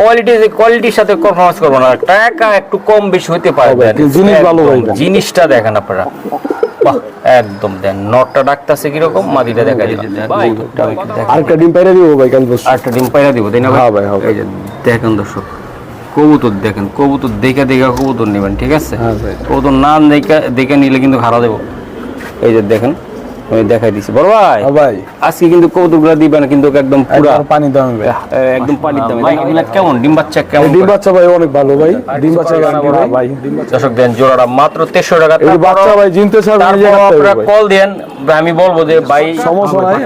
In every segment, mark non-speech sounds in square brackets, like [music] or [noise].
Quality কোয়ালিটির সাথে confirm করব না টাকা একটু কম বেশি হতে পারে জিনিস ভালো জিনিসটা দেখেন আপনারা। বাহ একদম দেন। নটটা ডাকতেছে কীরকম মাদিটা দেখা আরেকটা ডিম পাইরে দিব ভাই কাল বস। আরেকটা ডিম পাইরা দিব তাই না হ্যাঁ ভাই, হ্যাঁ ভাই। দেখেন দর্শক কবুতর দেখেন কবুতর দেখে দেখে কবুতর নেবেন ঠিক আছে? হ্যাঁ কবুতর না দেখে দেখে নিলে কিন্তু হারা দেবো। এই যে দেখেন আমি দেখাই দিছি। বড় ভাই হ্যাঁ ভাই। আজকে কিন্তু দিবেন কিন্তু একদম পুরা পানি দাম ভাই। একদম পানির দামে। ভাই এগুলা কেমন? ডিম বাচ্চা কেমন? ডিম বাচ্চা ভাই অনেক ভালো ভাই। ডিম বাচ্চা ভাই ভাই। ডিম বাচ্চা। দর্শক দেন জোড়াটা মাত্র টাকা। এই বাচ্চা ভাই জিনতে আপনারা কল দেন। আমি বলব যে ভাই সমস্যা নাই।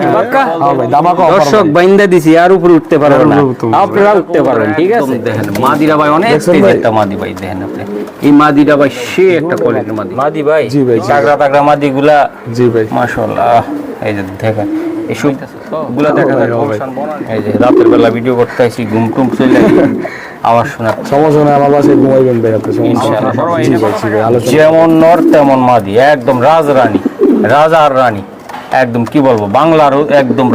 হ্যাঁ ভাই দামাকা offer দর্শক বাইন্দা দিছি আর উপরে উঠতে পারবেন না। উঠতে আপনারা উঠতে পারবেন ঠিক আছে? দেখেন মাদিরা ভাই অনেক তেজ একটা মাদি ভাই দেখেন আপনি। এই মাদিরা ভাই সে একটা কোয়ালিটির মাদি। মাদি ভাই জি। ভাই, চাকরা তাকরা মাদিগুলা জি ভাই। মাশাআল্লাহ। এই যে দেখেন এই সব দেখা যায় এই যে রাতের বেলা ভিডিও করতে আইছি ঘুম টুম চলে আওয়াজ শোনা সমস্যা নাই আমার বাসায় ঘুমাইবেন ভাই আপনি সমস্যা ইনশাআল্লাহ। নাই। জি ভাই জি ভাই আলোচনা। যেমন নর তেমন মাদি একদম রাজরানী রাজার রানী একদম কি বলব বাংলারও একদম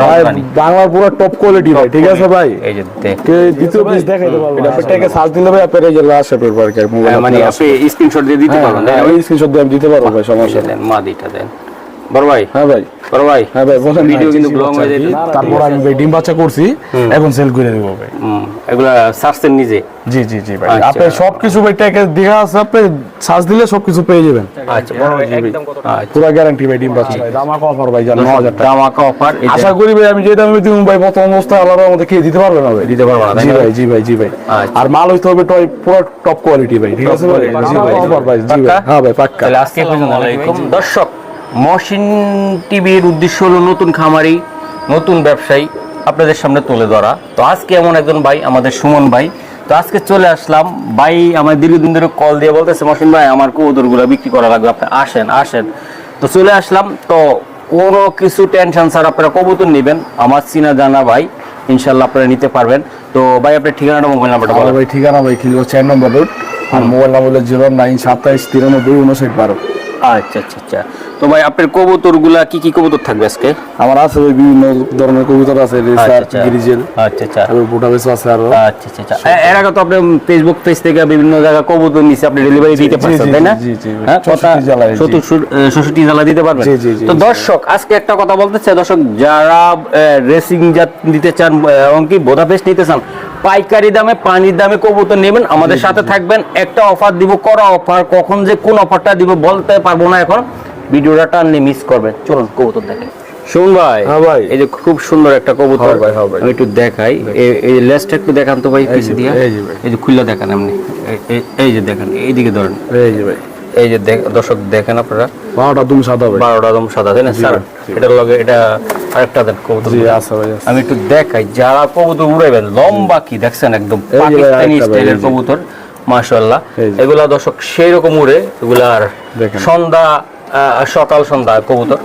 বাংলার পুরো টপ কোয়ালিটি ভাই ঠিক আছে ভাই? এই যে কে দ্বিতীয় পিস দেখাইতে পারব এটা আপনি সার্চ দিলে ভাই আপনার এই যে লাস্ট অ্যাপের পর কি মানে আপনি স্ক্রিনশট দিয়ে দিতে পারবেন। না? ওই স্ক্রিনশট দিয়ে আমি দিতে পারব ভাই সমস্যা নেই। মাদিটা দেন। বড় ভাই হ্যাঁ ভাই। বড় ভাই হ্যাঁ ভাই বলেন ভিডিও কিন্তু ব্লগ হয়ে আর তারপর আমি ভাই ডিম বাচ্চা করছি এখন সেল করে দেবো ভাই। এগুলা সার্চেন নিজে? জি জি জি ভাই। আচ্ছা। আপনি সবকিছু ভাই টাকা দেখা আছে আপনি সার্চ দিলে সবকিছু পেয়ে যাবেন। আচ্ছা বড় ভাই। একদম কত টাকা? পুরো গ্যারান্টি ভাই ডিম বাচ্চা। ভাই দামাক অফার ভাই জান 9000 টাকা। দামাকা অফার আশা করি ভাই আমি যে দামে দিব ভাই প্রথম অবস্থায় আলাদা আমাদের কে দিতে পারবে না ভাই। দিতে পারব না, জি ভাই জি ভাই জি ভাই। আচ্ছা। আর মাল হইতে হবে টয় পুরো টপ কোয়ালিটি ভাই। ঠিক আছে ভাই? জি ভাই অফার ভাই জি ভাই। হ্যাঁ ভাই পাক্কা। তাহলে আজকে পর্যন্ত আলাইকুম দর্শক মহসিন টিভির উদ্দেশ্য হলো নতুন খামারি নতুন ব্যবসায়ী আপনাদের সামনে তুলে ধরা। তো আজকে এমন একজন ভাই আমাদের সুমন ভাই। তো আজকে চলে আসলাম। ভাই আমার দীর্ঘদিন ধরে কল দিয়ে বলতেছে মহসিন ভাই আমার কবুতরগুলো বিক্রি করা লাগবে আপনি আসেন আসেন। তো চলে আসলাম। তো কোনো কিছু টেনশন স্যার আপনারা কবুতর নেবেন। আমার চিনা জানা ভাই ইনশাল্লাহ আপনারা নিতে পারবেন। তো ভাই আপনার ঠিকানাটা মোবাইল নাম্বারটা বলেন। ভাই ঠিকানা ভাই খিলগো চার নম্বর রোড আর মোবাইল নাম্বার হলো জিরো নাইন সাতাইশ তিরানব্বই উনষাট বারো। আচ্ছা আচ্ছা আচ্ছা। তো ভাই আপনার কবুতরগুলা কি কি কবুতর থাকবে আজকে? আমার আছে ভাই বিভিন্ন ধরনের কবিতা আছে রেসার আচ্ছা গিরিজেল আচ্ছা আচ্ছা। তারপর বুটাবেস আছে আরও। আচ্ছা আচ্ছা আচ্ছা। এর আগে তো আপনি ফেসবুক পেজ থেকে বিভিন্ন জায়গায় কবুতর নিচে আপনি ডেলিভারি দিতে পারছেন তাই না। হ্যাঁ কথা 64 জেলায়, জি। ষষ্ঠটি জেলা দিতে পারবেন। তো দর্শক আজকে একটা কথা বলতে চাই দর্শক যারা রেসিং জাত নিতে চান এমনকি বোদাপেস্ট নিতে চান পাইকারি দামে পানির দামে কবুতর নেবেন। আমাদের সাথে থাকবেন। একটা অফার দিব করা অফার কখন যে কোন অফারটা দিব বলতে পারব না এখন। ভিডিওটা টানলে মিস করবেন। চলুন কবুতর দেখেন। শুন ভাই হ্যাঁ ভাই। এই যে খুব সুন্দর একটা কবুতর। হ্যাঁ ভাই, হ্যাঁ ভাই। আমি একটু দেখাই। এই- এই লেসটা একটু দেখান তো ভাই পিছ দিয়ে। এই যে ভাই। এই যে খুললা দেখান এই- এই যে দেখেন এইদিকে ধরেন। এই যে ভাই। এই যে দর্শক দেখেন আপনারা। বারোটা দুম সাদা বারোটা দম সাদা তাই না স্যার? এটার লগে এটা আরেকটা দেন কবুতর। আমি একটু দেখাই যারা কবুতর উড়াইবেন লম্বা কি দেখছেন একদম পাকিস্তানি স্টাইলের কবুতর মাশাআল্লাহ। এগুলা দর্শক সেই রকম উড়ে এগুলা আর দেখেন। সন্ধ্যা সকাল সন্ধ্যা কবুতর।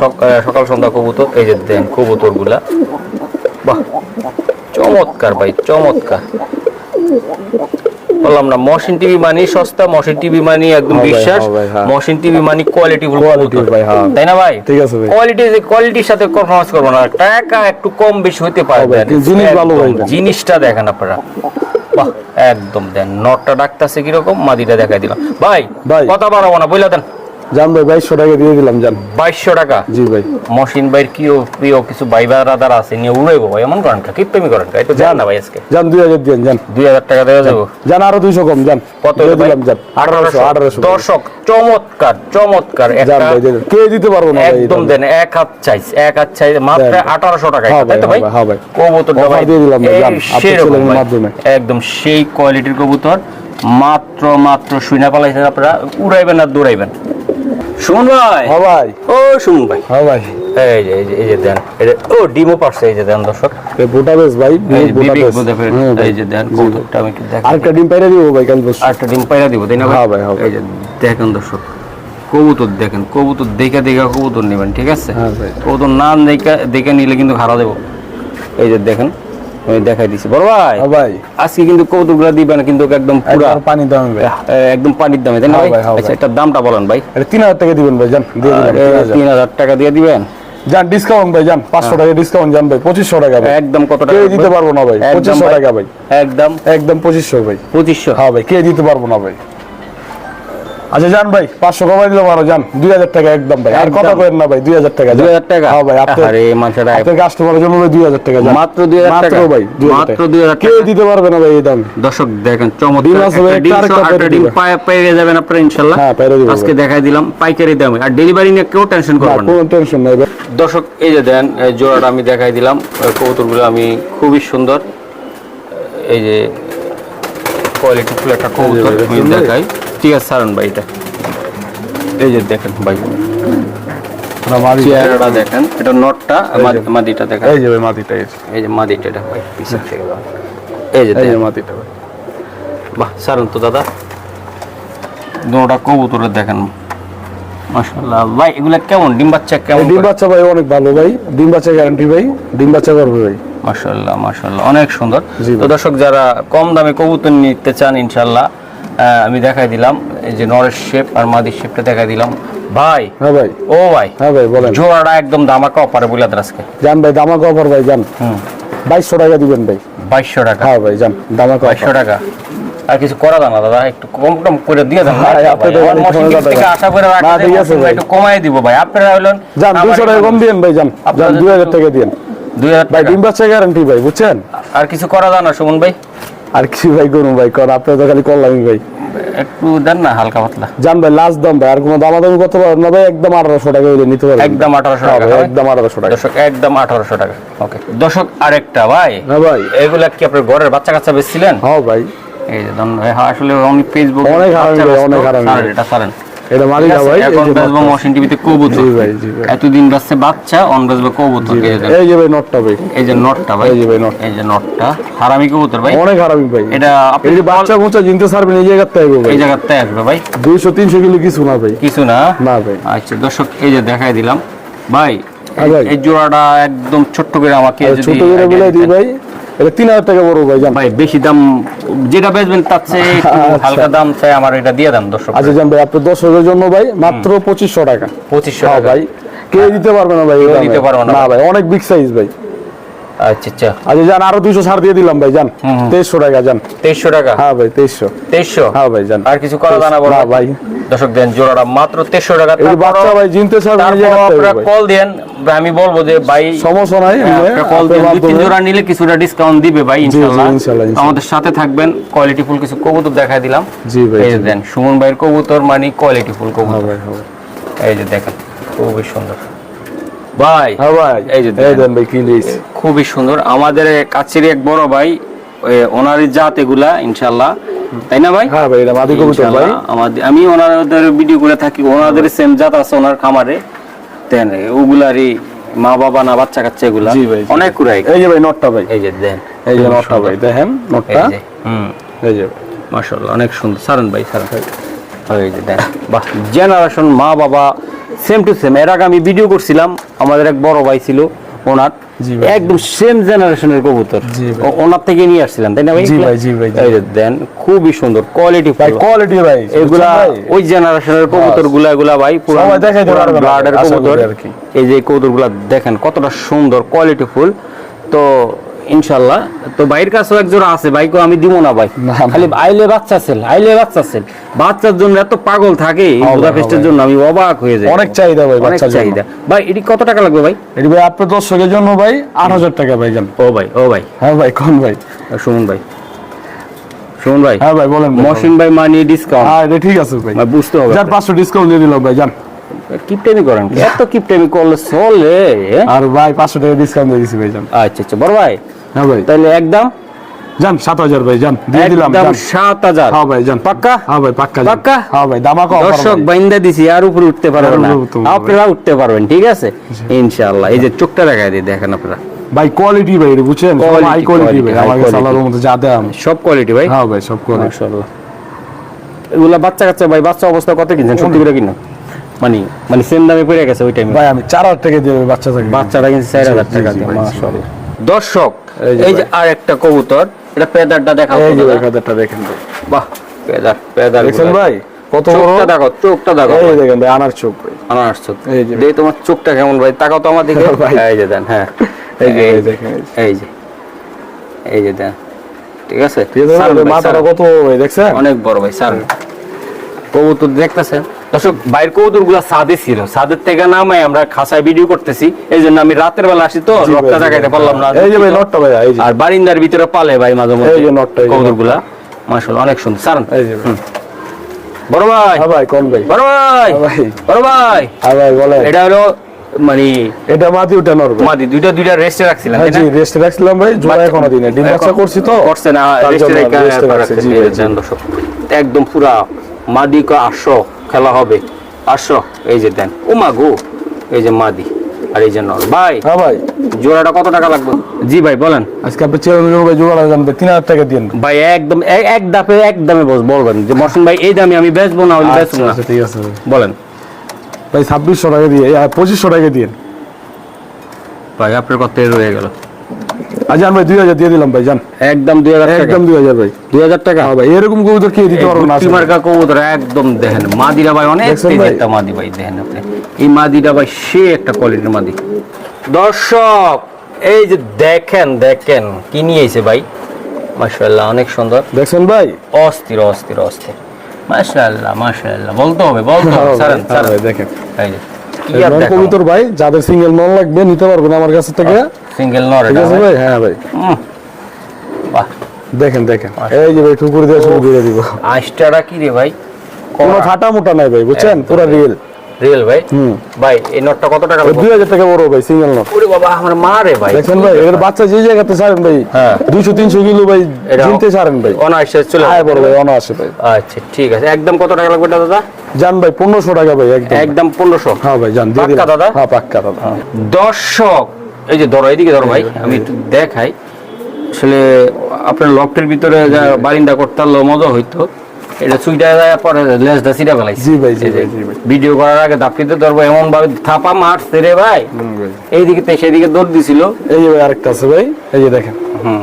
সক- সকাল সন্ধ্যা কবুতর এই যে দেন কবুতরগুলা বাহ চমৎকার ভাই চমৎকার। বললাম না মশিন টিভি মানে সস্তা মশিন টিভি মানে একদম হ্যাঁ বিশ্বাস হ্যাঁ হ্যাঁ। মশিন টিভি মানে কোয়ালিটি। তাই না ভাই ঠিক আছে ভাই। কোয়ালিটি কোয়ালিটির সাথে করব না টাকা একটু কম বেশি হতে পারে জিনিস ভালো জিনিসটা দেখেন আপনারা বাহ একদম দেন নটটা ডাকতেছে কীরকম মাদিটা দেখাই দিলাম ভাই ভাই। কথা বাড়াবো না বইলা দেন জান ভাই বাইশশো টাকা দিয়ে দিলাম জান। বাইশশো টাকা? জি ভাই। ভাইয়ের কি প্রিয় কিছু ভাই বারাদার আছে নিয়ে উড়াইবো ভাই এমন করেন কি? প্রেমী করেন এটা জান না ভাই আজকে। জান দুই হাজার দিন জান। দুই হাজার টাকা দেওয়া যাব। জান আরও দুইশো কম জান। কত ভাই? দিলাম জান। আঠারোশো। আঠারোশো দর্শক চমৎকার চমৎকার। জান ভাই কে দিতে পারব না একদম দেন এক হাত চাইছ এক হাত চাই মাত্র আঠারোশো টাকা হ্যাঁ তাই তো ভাই, ভাই? হ্যাঁ ভাই। কবুতর Offer দিয়ে দিলাম ভাই, আপনার ভাই। মাধ্যমে। একদম সেই কোয়ালিটির কবুতর। মাত্র মাত্র শুইনা পালাইছেন আপনারা উড়াইবেন আর দৌড়াইবেন। শুনুন ভাই? হ্যাঁ ভাই। ও শুনুন ভাই। হ্যাঁ ভাই। এই যে এই যে দেন ও ডিমও পারছে এই যে দেন দর্শক। এই বুটাবেস ভাই এই যে বিবেক বুটাবেস বোধহয় হ্যাঁ এই যে দেন আমি একটু দেখাই। আরেকটা ডিম পাইরে দিব ভাই কাল বস। আরেকটা ডিম পাইরা দিব তাই না হ্যাঁ ভাই, হ্যাঁ ভাই। এই যে দেখেন দর্শক কবুতর দেখেন কবুতর দেখে দেখে কবুতর নেবেন ঠিক আছে? হ্যাঁ। কবুতর না দেখে দেখে নিলে কিন্তু হারা দেবো। এই যে দেখেন দেখাই দিছি। বড় ভাই হ্যাঁ ভাই। আজকে কিন্তু কৌতুকরা দিবেন কিন্তু একদম পুরো। পানির দামে ভাই। একদম পানির দামে তাই না হ্যাঁ ভাই? হ্যাঁ আচ্ছা। দামটা বলেন ভাই। এটা তিন হাজার টাকা দিবেন ভাই জান দিয়ে দিলাম তিন হাজার। টাকা দিয়ে দিবেন? যান ডিসকাউন্ট ভাই যান পাঁচশো টাকা ডিসকাউন্ট যান ভাই পঁচিশশো টাকা ভাই। একদম কত টাকা দিতে পারব না ভাই। টাকা ভাই। একদম। একদম পঁচিশশো ভাই। পঁচিশশো। হ্যাঁ ভাই কে দিতে পারব না ভাই। আচ্ছা যান ভাই পাঁচশো কমাই দিলাম আরও যান দুই হাজার টাকা একদম ভাই। আর কথা করেন না ভাই দুই হাজার টাকা দুই হাজার টাকা? হ্যাঁ ভাই আপনার আপনার কাস্টমারের জন্য দুই হাজার টাকা। মাত্র 2000 মাত্র টাকা? ভাই দুই হাজার মাত্র টাকা। 2000 কেউ দিতে পারবে না ভাই এই দাম। দর্শক দেখেন চমৎকার। ডিম পেয়ে যাবেন আপনারা ইনশাল্লাহ। হ্যাঁ, আজকে দেখাই দিলাম পাইকারি দামে। আর ডেলিভারি নিয়ে কেউ টেনশন করবেন কোনো টেনশন নাই ভাই। দর্শক এই যে দেন জোড়াটা আমি দেখাই দিলাম। কবুতরগুলো আমি খুবই সুন্দর। এই যে কোয়ালিটি ফুল একটা কবুতর। দেখাই। ঠিক আছে সারন ভাই এটা। এই যে দেখেন ভাই দেখেন এটা নটটা মাদিটা দেখেন। এই যে ভাই মাদিটা এই যে। মাদিটা এটা ভাই পিছের থেকে এই যে এই যে মাদিটা ভাই। বাহ সারন তো দাদা। দুটা কবুতরে দেখেন। মাশাআল্লাহ ভাই এগুলা কেমন? ডিম বাচ্চা কেমন ডিম বাচ্চা ভাই অনেক ভালো ভাই। ডিম বাচ্চা গ্যারান্টি ভাই। ডিম বাচ্চা করবে ভাই। মাশাআল্লাহ মাশাআল্লাহ অনেক সুন্দর। তো দর্শক যারা কম দামে কবুতর নিতে চান ইনশাআল্লাহ আহ, আমি দেখাই দিলাম এই যে নরেশ শেপ আর মাদির শেপটা দেখাই দিলাম। ভাই হ্যাঁ ভাই। ও ভাই হ্যাঁ ভাই বলেন। জোড়াটা একদম দামাকা অপারে বলে আজকে। যান ভাই দামাকা অফার ভাই যান। হুম। বাইশশো টাকা দিবেন ভাই। বাইশশো টাকা? হ্যাঁ ভাই যান দামাকা বাইশশো টাকা? আর কিছু করা দাও না দাদা একটু কম টম করে দিয়ে দেন। থেকে আশা করে না, রাখা ঠিক আছে ভাই। একটু কমাই দিব ভাই। আপনারা হলেন যান আমার দুশো টাকা কম দিয়েন ভাই যান। যান আপনাদের দুই হাজার তো- টাকা দিয়েন দুই হাজার ভাই টাকা ডিম বাচ্চা গ্যারান্টি ভাই বুঝছেন? আর কিছু করা দাও না সুমন ভাই? আর কি ভাই করুন ভাই কর আপনার তো খালি করলামই ভাই। একটু দেন না হালকা পাতলা। জান ভাই লাস্ট দাম ভাই আর কোনো দামাদামি করতে পারবেন না ভাই একদম আঠারোশো টাকা হইলে নিতে পারবেন। একদম আঠারোশো হ্যাঁ টাকা একদম আঠারোশো টাকা। দর্শক একদম আঠারোশো টাকা। ওকে। দর্শক আরেকটা ভাই। হ্যাঁ ভাই। এগুলা কি আপনার ঘরের বাচ্চা কাচ্চা বেচছিলেন? হ্যাঁ ভাই। এই যে ধন্য ভাই, হ্যাঁ, আসলে অনেক ফেসবুক অনেক হারামি অনেক হারামি। এটা সারেন এটা মারি না ভাই নটটা। মশিন টিভিতে কবুতর। জি ভাই জি ভাই। এতদিন বাচ্চা বেচবো কবুতর। এই যে- ভাই নটটা ভাই। এই যে নটটা ভাই। এই যে ভাই নট। এই যে নটটা। হারামি কবুতর ভাই। অনেক হারামি ভাই। এটা আপনি বাচ্চা মোচা জিনতে সারবেন এই জায়গাতে আইবো ভাই। এই জায়গাতে আসবে ভাই। দুইশো তিনশো কিলো কিছু না ভাই। কিছু না? না ভাই। আচ্ছা দর্শক এই যে দেখাই দিলাম। ভাই হ্যাঁ এই জোড়াটা একদম ছোট্ট করে আমাকে যদি ছোট করে বলে দিই ভাই। এটা তিন হাজার টাকা বড় ভাই ভাই বেশি দাম যেটা বেচবেন তার চেয়ে আচ্ছা। হালকা দাম চাই আমার এটা দিয়ে দাম দর্শক। আচ্ছা জান ভাই আপনার দর্শকের জন্য ভাই মাত্র পঁচিশশো টাকা। পঁচিশশো হ্যাঁ ভাই কেউ দিতে পারবে না ভাই দিতে পারবে না। ভাই অনেক বিগ সাইজ ভাই। আচ্ছা আচ্ছা। আচ্ছা যান আরও দুইশো ছাড় দিয়ে দিলাম ভাই যান হুম, হুম। তেইশশো টাকা যান তেইশশো টাকা? হ্যাঁ ভাই তেইশশো। তেইশশো? হ্যাঁ ভাই যান আর কিছু করা জানা না ভাই। দর্শক দেন জোড়াটা মাত্র তেইশশো টাকা। বাচ্চা ভাই জিনতে ছাড়বেন এই তারপরও জায়গাতে আইবো আপনারা কল দেন। আমি বলব যে ভাই সমস্যা নাই এই যে একটা কল আপনার দুই তিন জোড়া নিলে কিছুটা ডিসকাউন্ট দিবে ভাই ইনশাআল্লাহ। আমাদের সাথে থাকবেন কোয়ালিটি ফুল কিছু কবুতর দেখাই দিলাম। জি ভাই এই দেন সুমন ভাইয়ের কবুতর মানে কোয়ালিটি ফুল হ্যাঁ কবুতর। ভাই হ্যাঁ। এই যে দেখেন খুবই সুন্দর। ভাই হ্যাঁ ভাই এই যে। দেন ভাই খুবই সুন্দর। আমাদের কাছেরই এক বড় ভাই ওই ওনারই জাত এগুলা ইনশাল্লাহ তাই না ভাই? হ্যাঁ ভাই এটা মাদি কবুতর ভাই। আমাদের আমি ওনাদের ভিডিও করে থাকি ওনাদের সেম জাত আছে ওনার খামারে। দেন ওগুলারই মা বাবা না বাচ্চা কাচ্চা এগুলা। অনেক কুড়াই এই যে ভাই নটটা ভাই। এই যে দেন। এই যে নটটা ভাই দেখেন নটটা। হুম। এই যে মাশাআল্লাহ অনেক সুন্দর। সারেন ভাই সারেন এই যে দেন বাহ জেনারেশন মা বাবা সেম টু সেম এর আগে আমি ভিডিও করছিলাম আমাদের এক বড় ভাই ছিল ওনার। একদম সেম জেনারেশনের কবুতর। ওনার থেকে নিয়ে আসছিলাম তাই না ভাই? জি ভাই, জি ভাই, দেন খুবই সুন্দর কোয়ালিটি ভাই কোয়ালিটি ভাই এগুলা ওই জেনারেশনের কবুতরগুলা এগুলা ভাই ভাই, ব্লাডের কবুতর। এই যে কবুতরগুলা দেখেন কতটা সুন্দর কোয়ালিটি ফুল। তো ইনশাল্লাহ তো বাইরের কাছেও এক জোড়া আছে বাইকও আমি দিব না ভাই। খালি আইলে বাচ্চা সেল আইলে বাচ্চা সেল বাচ্চার জন্য এত পাগল থাকে বুদাপেস্টের জন্য আমি অবাক হয়ে যাই। অনেক চাহিদা ভাই বাচ্চার চাহিদা। ভাই এটি কত টাকা লাগবে ভাই? এটি ভাই আপনার দর্শকের জন্য ভাই আট হাজার টাকা ভাই যান ও ভাই ও ভাই। হ্যাঁ ভাই কোন ভাই? সুমন ভাই। সুমন ভাই হ্যাঁ ভাই বলেন মহসিন ভাই মানি ডিসকাউন্ট হ্যাঁ এটা ঠিক আছে ভাই। বুঝতে হবে। যান পাঁচশো ডিসকাউন্ট দিয়ে দিলাম ভাই যান। কিপটেমি করেন এত কিপটেমি করলে চলে? আর ভাই পাঁচশো টাকা ডিসকাউন্ট দিয়ে দিছি ভাই আচ্ছা আচ্ছা বড় ভাই। হ্যাঁ ভাই। তাহলে একদম? যান সাত হাজার ভাই যান দিয়ে দিলাম সাত হাজার। হ্যাঁ ভাই যান। পাক্কা? হ্যাঁ ভাই পাক্কা। পাক্কা? হ্যাঁ ভাই দামাকা offer দর্শক। বাইন্দা দিছি আর উপরে উঠতে পারবে আর না। আপনারা উঠতে পারবেন ঠিক আছে? ইনশাআল্লাহ। এই যে চোখটা দেখায় দিই দেখেন আপনারা। ভাই কোয়ালিটি ভাই বুঝছেন? হাই কোয়ালিটি ভাই আমার কাছে আল্লাহর মতো যা দাম সব কোয়ালিটি ভাই? হ্যাঁ ভাই সব কোয়ালিটি মাশাআল্লাহ। এগুলা বাচ্চা কাচ্চা ভাই বাচ্চা অবস্থা কত কিনছেন? সত্যি করে কিনা মানে মানে সেম দামে পড়ে গেছে ওই টাইমে ভাই আমি চার হাজার টাকা দিয়ে বাচ্চা থাকি বাচ্চাটা কিনছে চার হাজার জি, টাকা দিয়ে মাশাআল্লাহ। দর্শক এই যে। আর একটা কবুতর এটা পেদারটা দেখাও এই যে। কাদারটা দেখেন বাহ পেদার পেদার দেখছেন ভাই? কত চোখটা দেখো চোখটা দেখো। এই দেখেন ভাই আনার চোখ ভাই। আনারস চোখ। এই যে। দেখি তোমার চোখটা কেমন ভাই? তাকাও তো আমার দিকে। [laughs] এই যে দেন হ্যাঁ। এই যে, দেখেন, এই যে। এই যে। দেন। ঠিক আছে? মাথাটা কত ভাই দেখছেন? অনেক বড় ভাই স্যার কবুতর দেখতেছেন? দর্শক বাইরের সাদে ছিল। সাদের থেকে নামে আমরা খাসায় ভিডিও করতেছি। এই জন্য আমি রাতের বেলা আসি তো দেখাইতে পারলাম না। এই যে ভাই নটটা ভাই এই যে। আর বারিন্দার ভিতরে পালে ভাই মাঝে মধ্যে এই যে নটটা, এই যে কবুতরগুলা মাশাআল্লাহ অনেক সুন্দর। সারান এই যে বড় ভাই। হ্যাঁ ভাই কোন ভাই? বড় ভাই। হ্যাঁ বড় ভাই। হ্যাঁ ভাই বলে এটা হলো মানে এটা নর ভাই মাদি দুইটা দুইটা রেস্টে রাখছিলাম হ্যাঁ জি রেস্টে রাখছিলাম ভাই জোড়া এখনও দিনে। ডিম বাচ্চা করছি তো করছে না রেস্টে রেখে একদম পুরা মাদি কো আসো খেলা হবে। আসো এই যে দেন। ও মা গো এই যে মাদি আর এই যে নর। ভাই হ্যাঁ ভাই। জোড়াটা কত টাকা লাগবে? জি ভাই বলেন। আজকে আপনি চেয়ারম্যান ভাই জোড়া দাম তিন হাজার টাকা দিন ভাই একদম এক- দাপে এক দামে বস- বলবেন। যে মরসুম ভাই এই দামে আমি বেচবো না হলে বেচবো না। আচ্ছা ঠিক আছে বলেন। ভাই ছাব্বিশশো টাকা দিয়ে পঁচিশশো টাকা দিন ভাই আপনার কত রয়ে গেল। আজ আমি ভাই দুই হাজার দিয়ে দিলাম ভাই জান। একদম দুই হাজার টাকা। একদম দুই হাজার ভাই। দুই হাজার টাকা? হ্যাঁ ভাই এরকম কবুতর কে দিতে পারব না। মার্কা কবুতর একদম দেখেন মাদিরা ভাই অনেক তেজ একটা মাদি ভাই দেখেন আপনি। এই মাদিরা ভাই সে একটা কোয়ালিটির মাদি। দর্শক এই যে দেখেন দেখেন কি নিয়েছে ভাই? মাশাআল্লাহ অনেক সুন্দর। দেখছেন ভাই? অস্থির অস্থির অস্থির। মাশাআল্লাহ মাশাআল্লাহ বলতে হবে বলতে হ্যাঁ হবে হ্যাঁ দেখেন। এই কি আর দেখাবো? কবুতর ভাই যাদের সিঙ্গেল মন লাগবে নিতে পারবেন আমার কাছ থেকে। সিঙ্গেল নর ঠিক আছে ভাই? হ্যাঁ ভাই। বাহ। দেখেন দেখেন। এই যে ভাই ঠুকুর দিয়ে শুরু করে দিব। আইসটারা কি রে ভাই? কোনো ফাটা মোটা নাই ভাই বুঝছেন? পুরো রিয়েল রিয়েল ভাই? হুম। ভাই এই নটটা কত টাকা লাগবে? দুই হাজার টাকা বড় ভাই সিঙ্গেল নট ওরে বাবা আমার মা রে ভাই। দেখছেন ভাই এর বাচ্চা যে জায়গাতে ছাড়েন ভাই হ্যাঁ। দুইশো তিনশো কিলো ভাই কিনতে ছাড়েন ভাই। অনায়াসে চলে যাবে। বড় ভাই অনায়াসে ভাই। আচ্ছা ঠিক আছে। একদম কত টাকা লাগবে দাদা? জান ভাই পনেরোশো টাকা ভাই একদম। একদম পনেরোশো। হ্যাঁ ভাই জান পাক্কা দাদা? হ্যাঁ পাক্কা দাদা। দর্শক এই যে ধরো এদিকে ধরো ভাই আমি একটু দেখাই। আসলে আপনার লফটের ভিতরে যা বারিন্দা করতে পারলে মজা হইতো। এটা সুইটা পরে লেজটা সিটা ফেলাইছি। জি ভাই, জি ভাই, ভিডিও করার আগে দাপিতে ধরবো এমন ভাবে থাপা মারছে রে ভাই। এইদিকে থেকে সেদিকে দৌড় দিছিল। এই যে ভাই আরেকটা আছে ভাই এই যে দেখেন। হুম।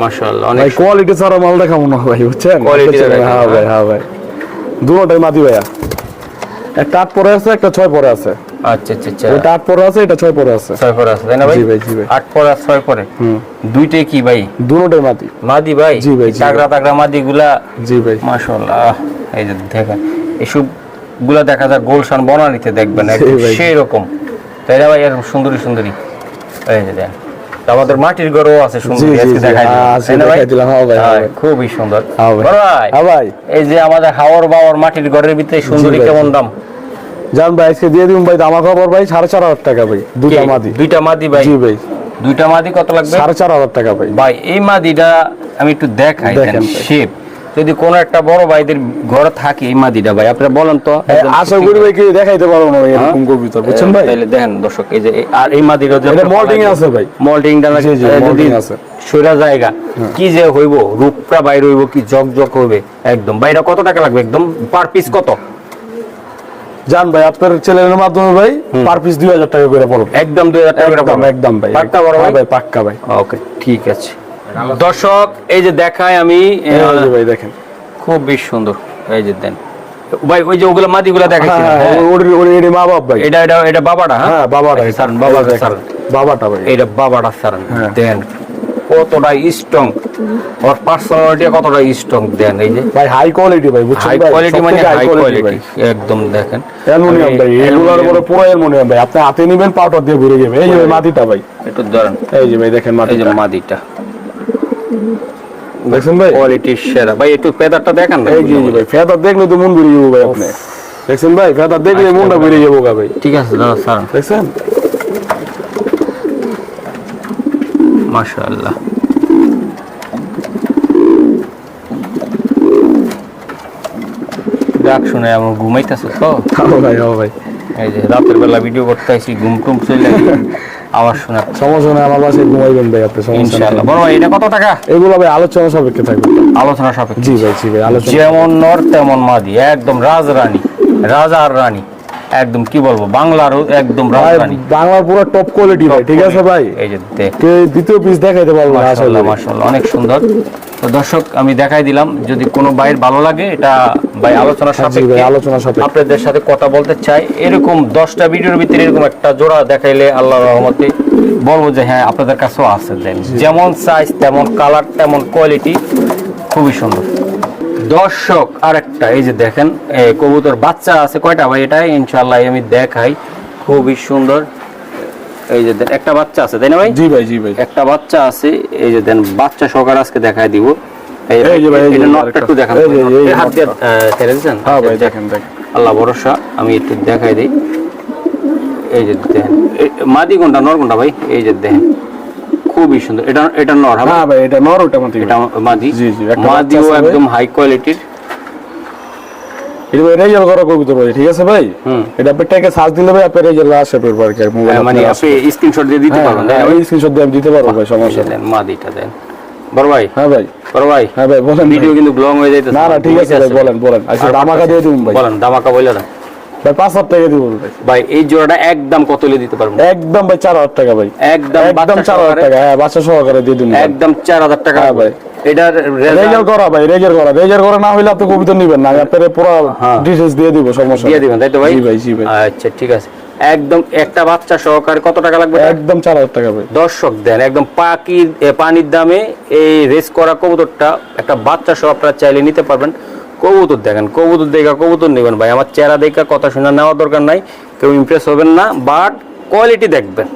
মাশাআল্লাহ অনেক কোয়ালিটি ছাড়া মাল দেখাবো না ভাই বুঝছেন? দেখাবো, হ্যাঁ ভাই হ্যাঁ ভাই। দুটোটাই মাদি ভাইয়া। একটা আট পরে আছে একটা ছয় পরে আছে। আচ্ছা আচ্ছা আচ্ছা। আট পরে আছে এটা ছয় পরে আছে। ছয় পরে আছে তাই না ভাই? জি ভাই, জি ভাই। আট পরে আর ছয় পরে? হুম। দুইটাই কি ভাই? দুটোটাই মাদি মাদি ভাই? জি ভাই, জি ভাই। তাগড়া তাগড়া মাদি জি ভাই। মাশাআল্লাহ এই যে দেখেন এসবগুলা দেখা যায় গোলশান বনানিতে দেখবেন। সেই রকম তাই না ভাই? এরকম সুন্দরী সুন্দরী। এই যে আমাদের মাটির ঘরও আছে সুন্দরী জি, জি, আজকে দেখাই দিলাম, হ্যাঁ। খুবই সুন্দর। হ্যাঁ ভাই। এই যে আমাদের হাওয়ার বাওয়ার মাটির ঘরের ভিতরে সুন্দরী কেমন দাম? জান ভাই আজকে দিয়ে দিন ভাই আমার খবর ভাই সাড়ে চার হাজার টাকা ভাই দুইটা? মাদি। দুইটা মাদি ভাই? জি ভাই। দুইটা মাদি কত লাগবে? সাড়ে চার হাজার টাকা ভাই। ভাই এই মাদিটা আমি একটু দেখাই দেখেন শেপ যদি কোন একটা বড় ভাইদের ঘরে থাকে এই মাদিটা ভাই আপনারা বলেন তো এই আশা করি ভাই কি দেখাইতে পারব না ভাই এরকম কবিতা বুঝছেন ভাই? তাহলে দেখেন দর্শক এই যে আর এই মাদিটা যে আপনারা আছে ভাই। জি, জি, যদি আছে। সইরা জায়গা কি যে হইব রূপটা বাইর হইব কি জকজক জক হইবে একদম। বাইরে কত টাকা লাগবে একদম? পার পিস কত? জান ভাই আপনার চ্যানেলের মাধ্যমে ভাই পার পিস দুই হাজার টাকা করে পড়বে একদম দুই হাজার টাকা করে একদম ভাই। পাক্কা বড় হ্যাঁ ভাই? ভাই পাক্কা ভাই। ওকে ঠিক আছে। দর্শক এই যে দেখায় আমি ভাই দেখেন। খুব বেশ সুন্দর। এই যে দেন। ভাই ওই যে ওগুলো মাদিগুলো দেখাচ্ছি হ্যাঁ হ্যাঁ, মা বাপ ভাই। এটা এটা এটা বাবাটা হ্যাঁ? বাবাটা সারন, বাবাটা সারন। বাবাটা ভাই। এটা বাবাটা সারান হ্যাঁ। দেন। কতটা স্ট্রং ওর পার্সোনালিটি কতটা স্ট্রং দেন এই যে। ভাই হাই কোয়ালিটি ভাই বুঝছেন হাই কোয়ালিটি মানে হাই কোয়ালিটি একদম দেখেন। অ্যালুমিনিয়াম ভাই এগুলোর উপরে পুরো অ্যালুমিনিয়াম ভাই। আপনি হাতে নেবেন পাউডার দিয়ে ঘুরে যাবে। এই যে মাটিটা ভাই। একটু ধরেন। এই যে ভাই দেখেন এই যে মাটিটা। মাদিটা দেখছেন ভাই? কোয়ালিটির সেরা। ভাই একটু পেদারটা দেখান না যে ভাই ফেদার দেখলে তো মন ঘুরে যাব ভাই আপনি। দেখছেন ভাই ফেদার দেখলে আচ্ছা, মনটা ঘুরে যাব গা ভাই। ঠিক আছে দাদা সারান দেখছেন? মাশাআল্লাহ। ডাক শুনে আমার ঘুমাইতেছে তো ভাই ভাই। এই যে রাতের বেলা ভিডিও করতে আইছি ঘুম টুম চলে [laughs] আওয়াজ শোনা সমস্যা নেই আমার বাসায় ঘুমাইবেন ভাই আপনি সমস্যা ইনশাআল্লাহ। বড় ভাই এটা কত টাকা? এগুলো ভাই আলোচনা সাপেক্ষে থাকবে। আলোচনা সাপেক্ষে। জি ভাই জি ভাই আলোচনা। যেমন নর তেমন মাদি একদম রাজরানী রাজা আর রানী। একদম কি বলব বাংলারও একদম রাজধানী। বাংলার পুরো টপ কোয়ালিটি ভাই ঠিক আছে ভাই? এই যে দ্বিতীয় পিস দেখাইতে পারব মাশাআল্লাহ মাশাআল্লাহ অনেক সুন্দর। তো দর্শক আমি দেখাই দিলাম যদি কোনো ভাইয়ের ভালো লাগে এটা ভাই আলোচনা জি ভাই সাপেক্ষে আলোচনা সাথে আপনাদের সাথে কথা বলতে চাই। এরকম দশটা ভিডিওর ভিতরে এরকম একটা জোড়া দেখাইলে আল্লাহ রহমতে বলব যে হ্যাঁ আপনাদের কাছেও আছে দেন। যেমন সাইজ তেমন কালার তেমন কোয়ালিটি খুবই সুন্দর। দর্শক আরেকটা এই যে দেখেন কবুতর বাচ্চা আছে কয়টা ভাই এটা? ইনশাল্লাহ আমি দেখাই। খুবই সুন্দর। এই যে একটা বাচ্চা আছে তাই না ভাই? জি ভাই জি ভাই। একটা বাচ্চা আছে এই যে দেন বাচ্চা সহকারে আজকে দেখায় দিব। এই যে ভাই, এটা নটটা একটু দেখান হাত দিয়ে ছেড়ে দিয়েছেন? হ্যাঁ ভাই দেখেন দেখেন। আল্লাহ ভরসা আমি একটু দেখাই দিই। এই যে দেখেন মাদি কোনটা নর কোনটা ভাই? এই যে দেখেন খুবই সুন্দর। এটা এটা নর হ্যাঁ? হ্যাঁ ভাই এটা নর ওটা মাটি এটা মাদি। জি, জি, মাদিও বাচ্চা একদম হাই কোয়ালিটির এটা রেজার করা কবিতা ভাই ঠিক আছে ভাই? হুম। এটা আপনি টাকা সার্চ দিলে ভাই আপনি রেজার আসে পেপার কি মানে আপনি স্ক্রিনশট দিয়ে দিতে পারবেন তাই না ভাই? স্ক্রিনশট দিয়ে আমি দিতে পারব ভাই সমস্যা নেই। মাদিটা দেন। বড় ভাই। হ্যাঁ ভাই। বড় ভাই হ্যাঁ ভাই বলেন ভিডিও কিন্তু ব্লং হয়ে যাইতেছে। না না ঠিক আছে ভাই বলেন বলেন। আচ্ছা দামাকা ধামাকা দিয়ে দিন ভাই। বলেন দামাকা বলে দেন। ভাই পাঁচ হাজার টাকা দিব ভাই। এই জোড়াটা একদম কত দিতে পারবেন একদম ভাই চার হাজার টাকা ভাই। একদম একদম বাচ্চা চার হাজার টাকা হ্যাঁ বাচ্চা সহকারে দিয়ে দিন একদম চার হাজার টাকা হ্যাঁ ভাই। এটার রেজার করা ভাই রেজার করা। রেজার করা না হইলে আপনি কবিতা নিবেন না। আপনার পুরো হ্যাঁ। ডিটেলস দিয়ে দিব সমস্যা দিয়ে দিবেন তাই তো ভাই? জি ভাই জি ভাই। আচ্ছা ঠিক আছে। একদম একটা বাচ্চা সহকারে কত টাকা লাগবে? একদম চার হাজার টাকা ভাই। দর্শক দেন একদম পাকির এ, পানির দামে এই রেস করা কবুতরটা একটা বাচ্চা সহ আপনারা চাইলে নিতে পারবেন। কবুতর দেখেন কবুতর দেখা কবুতর নেবেন ভাই। আমার চেহারা দেখা কথা শোনা নেওয়ার দরকার নাই কেউ ইমপ্রেস হবেন না বাট কোয়ালিটি দেখবেন।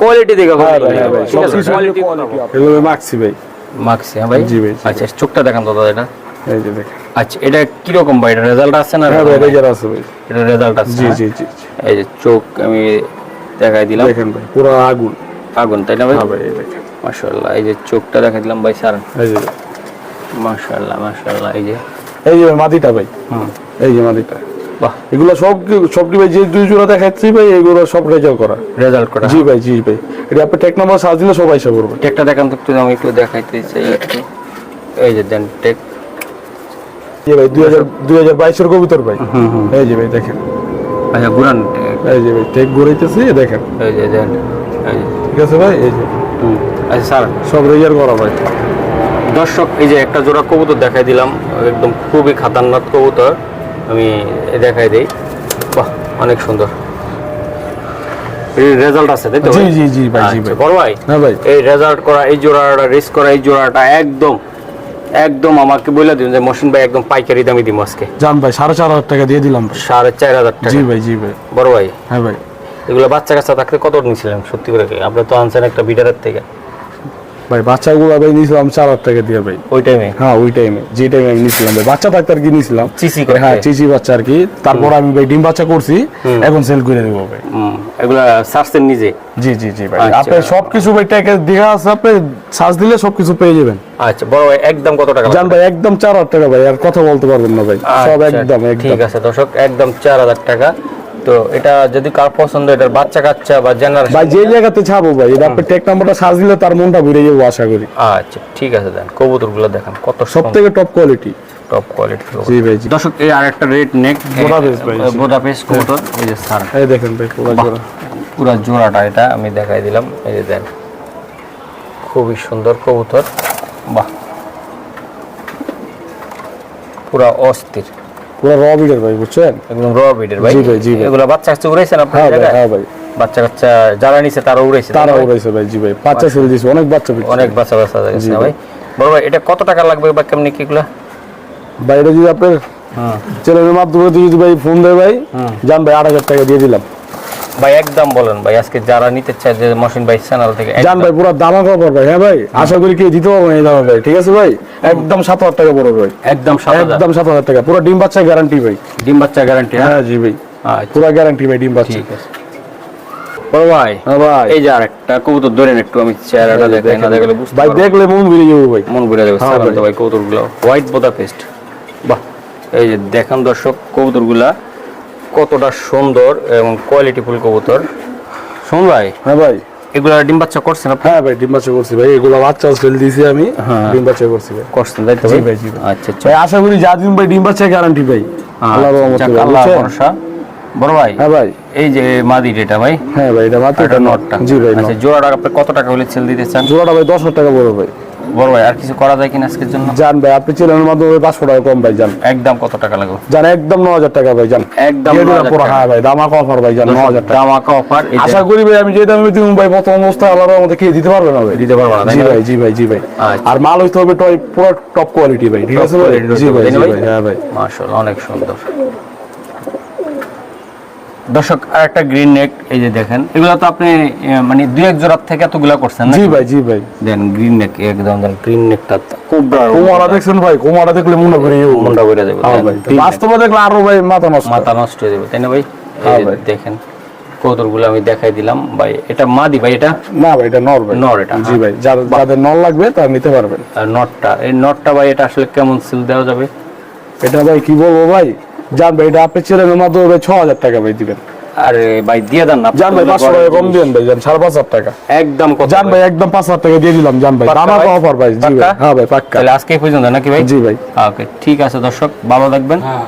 কোয়ালিটি দেখা ভাই হ্যাঁ ভাই। মার্কস হ্যাঁ ভাই? জি ভাই, আচ্ছা চোখটা দেখান দাদা এটা। এই যে দেখেন। আচ্ছা এটা কীরকম ভাই? এটা রেজাল্ট আছে না হ্যাঁ ভাই রেজার আছে ভাই। এটা রেজাল্ট আছে জি? জি জি। এই যে চোখ আমি দেখাই দিলাম। দেখেন ভাই পুরো আগুন। আগুন তাই না ভাই? হ্যাঁ ভাই দেখেন। মাশাআল্লাহ এই যে চোখটা দেখাই দিলাম ভাই স্যার। এই যে মাশাআল্লাহ মাশাআল্লাহ এই যে। এই যে মাটিটা ভাই। হুম এই যে মাটিটা। বাহ। এগুলো সব সবটি ভাই যে দুই জোড়া দেখাচ্ছি ভাই এগুলো সব রেজার করা। রেজাল্ট করা। জি ভাই জি ভাই। এটা আপনি টেক নম্বর সার্চ দিলে সবাই এসে করবে টেকটা দেখান তো একটু আমি একটু দেখাইতে চাই একটু এই যে দেন টেক জি ভাই দুই হাজার দুই হাজার বাইশের কবিতর ভাই। এই যে ভাই দেখেন। আচ্ছা টেক এই যে ভাই টেক ঘুরাইতেছি দেখেন। এই যে দেন ঠিক আছে ভাই এই যে। আচ্ছা স্যার সব রেজার করা ভাই। দর্শক এই যে একটা জোড়া কবুতর দেখাই দিলাম একদম খুবই খাতারনাথ কবুতর আমি দেখাই দিই। বাহ অনেক সুন্দর। রেজাল্ট আছে তাই তো জি জি জি ভাই জি আচ্ছা, ভাই। বড় ভাই? হ্যাঁ ভাই। এই রেজাল্ট করা এই জোড়াটা রেস করা এই জোড়াটা একদম একদম আমাকে বলে দিন যে মহসিন ভাই একদম পাইকারি দামে দিব আজকে। জান ভাই সাড়ে চার হাজার টাকা দিয়ে দিলাম। সাড়ে চার হাজার টাকা। জি ভাই জি ভাই। বড় ভাই? হ্যাঁ ভাই। এগুলো বাচ্চা কাচ্চা থাকতে কত নিয়েছিলেন সত্যি করে? আপনি তো আনছেন একটা বিডারের থেকে। ভাই বাচ্চাগুলো ভাই নিয়েছিলাম চার হাজার টাকা দিয়ে ভাই। ওই টাইমে হ্যাঁ ওই টাইমে যে টাইমে আমি নিয়েছিলাম ভাই। বাচ্চা থাকতে আর কি নিয়েছিলাম। করে হ্যাঁ চিচি বাচ্চা আর কি। তারপর আমি ভাই ডিম বাচ্চা করছি। এখন সেল করে দেবো ভাই। এগুলা সার্চেন নিজে? জি জি জি ভাই। আচ্ছা। আপনি সবকিছু ভাই টাকা দেখা আছে আপনি সার্চ দিলে সবকিছু পেয়ে যাবেন। আচ্ছা বড় ভাই একদম কত টাকা জান ভাই একদম চার হাজার টাকা ভাই। আর কথা বলতে পারবেন না ভাই। সব আচ্ছা, একদম। ঠিক আছে দর্শক একদম চার হাজার টাকা। তো এটা যদি কার পছন্দ এটার বাচ্চা কাচ্চা বা জেনারেশন ভাই যে জায়গাতে ছাড়বো ভাই এটা আপনি টেক নাম্বারটা সার্চ দিলে তার মনটা ঘুরে যাব আশা করি। আচ্ছা ঠিক আছে দেন কবুতরগুলো দেখেন কত সব থেকে টপ কোয়ালিটি টপ কোয়ালিটি জি ভাই জি। দর্শক এই আরেকটা রেড নেক Budapest ভাই। বোদাপেস্ট কবুতর এই যে স্যার এই দেখেন ভাই পুরো জোড়া। পুরো জোড়াটা এটা আমি দেখাই দিলাম এই যে দেন। খুবই সুন্দর কবুতর। বাহ। পুরা অস্থির। পুরো র বিডের ভাই বুঝছেন? একদম র বিডের ভাই। জি ভাই, জি ভাই। এগুলো বাচ্চা কাচ্চা উড়াইছেন না হ্যাঁ ভাই হ্যাঁ ভাই। বাচ্চা কাচ্চা যারা নিছে তারা উড়াইছে তারা ভাই? উড়াইছে ভাই জি ভাই। বাচ্চা ছেড়ে দিয়েছে অনেক বাচ্চা। অনেক বাচ্চা বাচ্চা গেছে ভাই। বড় ভাই এটা কত টাকা লাগবে বা কেমনি কিগুলা বাইরে যদি আপনার হ্যাঁ। চ্যানেলের মাধ্যমে যদি ভাই ফোন দেয় ভাই যান ভাই আট হাজার টাকা দিয়ে দিলাম। ভাই একদম বলেন ভাই আজকে যারা নিতে চায় যে মশিন ভাই চ্যানেল থেকে একদম- ভাই পুরো দামা খবর ভাই হ্যাঁ ভাই? আশা করি কেউ দিতে পারব এই দামে ভাই ঠিক আছে ভাই? একদম সাত হাজার টাকা পড়বে ভাই। একদম সাত হাজার। একদম সাত হাজার টাকা। পুরো ডিম বাচ্চা গ্যারান্টি ভাই। ডিম বাচ্চা গ্যারান্টি হ্যাঁ? জি ভাই। আচ্ছা। পুরো গ্যারান্টি ভাই ডিম বাচ্চা। ঠিক আছে। বড় ভাই। হ্যাঁ ভাই। এই যে আরেকটা কবুতর ধরেন একটু আমি চেহারাটা দেখাই না দেখলে বুঝতে ভাই দেখলে মন ঘুরে যাব ভাই। মন ঘুরে যাবে হ্যাঁ। ভাই। কবুতরগুলো। হোয়াইট বোদা পেস্ট বাহ। এই যে দেখান দর্শক কবুতরগুলা কতটা সুন্দর এবং কোয়ালিটিফুল কবুতর। শুন ভাই হ্যাঁ ভাই। এগুলা ডিম বাচ্চা করছেন আপনি? হ্যাঁ ভাই ডিম বাচ্চা করছি ভাই। এগুলো বাচ্চা ফেল দিয়েছি আমি হ্যাঁ। ডিম বাচ্চা করছি ভাই। করছেন তাই জি ভাই? জি আচ্ছা আচ্ছা। ভাই আশা করি যা দিন ভাই ডিম বাচ্চা গ্যারান্টি ভাই। আল্লাহর রহমতে আল্লাহ ভরসা। বড় ভাই হ্যাঁ ভাই। এই যে মাদি এটা ভাই? হ্যাঁ ভাই এটা মাত্র এটা নটটা। জি ভাই আচ্ছা। জোড়াটা আপনি কত টাকা হলে সেল দিতে চান? জোড়াটা ভাই দশ হাজার টাকা বড় ভাই। বড় ভাই আর কিছু করা যায় কিনা আজকের জন্য? যান ভাই আপনি চ্যানেলের মাধ্যমে পাঁচশো টাকা কম ভাই যান একদম কত টাকা লাগবে? যান একদম ন হাজার টাকা ভাই যান একদম 9,000 টাকা। হ্যাঁ ভাই দামাক অফার ভাই যান ন হাজার টাকা। দামাকা অফার আশা করি ভাই আমি যে দামে দিব ভাই প্রথম অবস্থায় আল্লাহর মধ্যে কে দিতে পারবে না ভাই। দিতে পারব না, জি ভাই জি ভাই জি ভাই। আচ্ছা। আর মাল হইতে হবে টয় পুরো টপ কোয়ালিটি ভাই ঠিক আছে ভাই? জি ভাই হ্যাঁ ভাই। মাশাআল্লাহ অনেক সুন্দর। দর্শক আর একটা গ্রিন নেক এই যে দেখেন এগুলো তো আপনি মানে দুই এক জোড়ার থেকে এতগুলা করছেন না জি ভাই জি ভাই। দেন গ্রিন নেক একদম দেন গ্রিন নেকটা খুব কুমারা দেখছেন ভাই কুমারা দেখলে মনে করি ইউ। মনটা বেড়ে যাবে হ্যাঁ ভাই বাস্তবে দেখলে আরও ভাই মাথা নষ্ট। মাথা নষ্ট হয়ে যাবে তাই না ভাই? হ্যাঁ এই যে ভাই। দেখেন কৌতুরগুলো আমি দেখাই দিলাম ভাই এটা মাদি ভাই এটা? না ভাই এটা নর ভাই। নর এটা, জি ভাই যাদের যাদের নর লাগবে তারা নিতে পারবেন। আর নটটা এই নটটা ভাই এটা আসলে কেমন সিল দেওয়া যাবে? এটা ভাই কি বলব ভাই? জান ভাই এটা আপনি চ্যানেলের মাধ্যমে ভাই ছ হাজার টাকা ভাই দিবেন। আরে ভাই দিয়ে দেন না জান ভাই পাঁচশো টাকা কম দিবেন ভাই জান সাড়ে পাঁচ হাজার টাকা। একদম জান ভাই একদম পাঁচ হাজার টাকা দিয়ে দিলাম জান ভাই। পাক্কা? অফার ভাই জি ভাই। হ্যাঁ ভাই পাক্কা। তাহলে আজকে পর্যন্ত নাকি ভাই? জি ভাই। ওকে ঠিক আছে দর্শক ভালো থাকবেন। হ্যাঁ,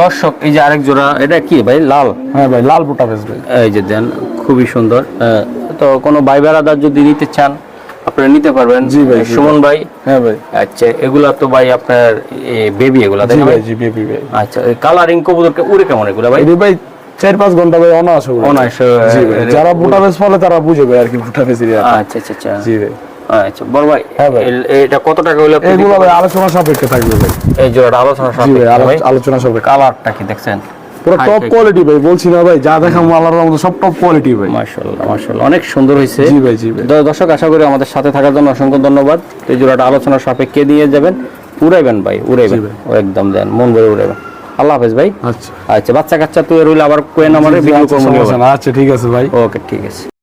দর্শক এই যে আরেক জোড়া এটা কি ভাই? লাল? হ্যাঁ ভাই লাল বুটা বেশ ভাই। এই যে দেন খুবই সুন্দর। তো কোনো ভাই বেড়াদার যদি নিতে চান আপনারা নিতে পারবেন। জি ভাই, সুমন ভাই। হ্যাঁ ভাই। আচ্ছা এগুলা তো ভাই আপনার বেবি এগুলা তাই না ভাই? জি বেবি ভাই। আচ্ছা কালারিং কবুতরকে উড়ে কেমন এগুলা ভাই? ভাই চার পাঁচ ঘণ্টা ভাই জি ভাই যারা বুটা বেশ ফলে তারা বুঝে ভাই আর কি বুটা বেশি আচ্ছা আচ্ছা আচ্ছা। জি ভাই। আচ্ছা বড় ভাই হ্যাঁ। এটা কত টাকা হইলে এগুলো ভাই আলোচনা সাপেক্ষে থাকবে ভাই। এই জোড়াটা আলোচনা সাপেক্ষে আলোচনা সাপেক্ষে। কালারটা কি দেখছেন? পুরো টপ কোয়ালিটি ভাই বলছি না ভাই যা দেখাম আল্লাহর মধ্যে সব টপ কোয়ালিটি ভাই। মাশাআল্লাহ মাশাআল্লাহ অনেক সুন্দর হয়েছে। জি ভাই জি ভাই। দর্শক আশা করি আমাদের সাথে থাকার জন্য অসংখ্য ধন্যবাদ। এই জোড়াটা আলোচনার সাপেক্ষে নিয়ে যাবেন। উড়াইবেন ভাই উড়াইবেন। একদম দেন মন ভরে উড়াইবেন। আল্লাহ হাফেজ ভাই। আচ্ছা। আচ্ছা বাচ্চা কাচ্চা তুই রইল আবার কোয়েন আমার জি, জি, ভিডিও করব আচ্ছা ঠিক আছে ভাই। ওকে ঠিক আছে।